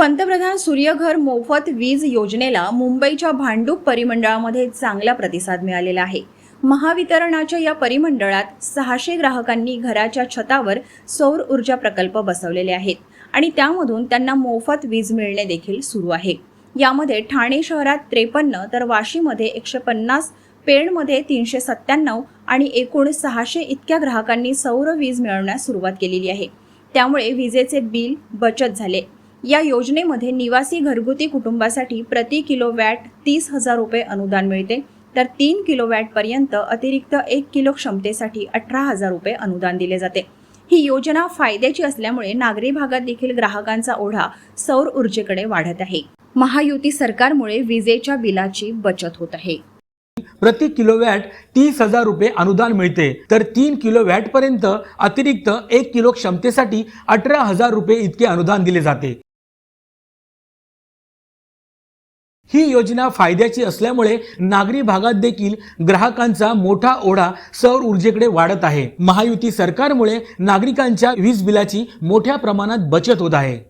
पंतप्रधान सूर्यघर मोफत वीज योजनेला मुंबईच्या भांडूप परिमंडळामध्ये चांगला प्रतिसाद मिळालेला आहे. महावितरणाच्या या परिमंडळात सहाशे ग्राहकांनी घराच्या छतावर सौर ऊर्जा प्रकल्प बसवलेले आहेत आणि त्यामधून त्यांना मोफत वीज मिळणे देखील सुरू आहे. यामध्ये ठाणे शहरात त्रेपन्न तर वाशीमध्ये एकशे पन्नास पेणमध्ये तीनशे सत्त्याण्णव आणि एकूण सहाशे इतक्या ग्राहकांनी सौर वीज मिळवण्यास सुरुवात केलेली आहे. त्यामुळे विजेचे बिल बचत झाले. या योजनेमध्ये निवासी घरगुती कुटुंबासाठी प्रति किलो वॅट तीस हजार रुपये अनुदान मिळते. तर तीन किलो वॅटपर्यंत अतिरिक्त एक किलो क्षमतेसाठी अठरा हजार रुपये अनुदान दिले जाते. ही योजना फायद्याची असल्यामुळे नागरी भागात देखील ग्राहकांचा ओढा सौर ऊर्जेकडे वाढत आहे. महायुती सरकारमुळे विजेच्या बिलाची बचत होत आहे. प्रति किलोवॅट तीस हजार रुपये अनुदान मिळते. तर तीन किलो वॅट पर्यंत अतिरिक्त एक किलो क्षमतेसाठी अठरा हजार रुपये इतके अनुदान दिले जाते. ही योजना फायद्याची असल्यामुळे नागरी भागात देखील ग्राहकांचा मोठा ओढा सौर ऊर्जेकडे वाढत आहे. महायुती सरकारमुळे नागरिकांच्या वीज बिलाची मोठ्या प्रमाणात बचत होत आहे.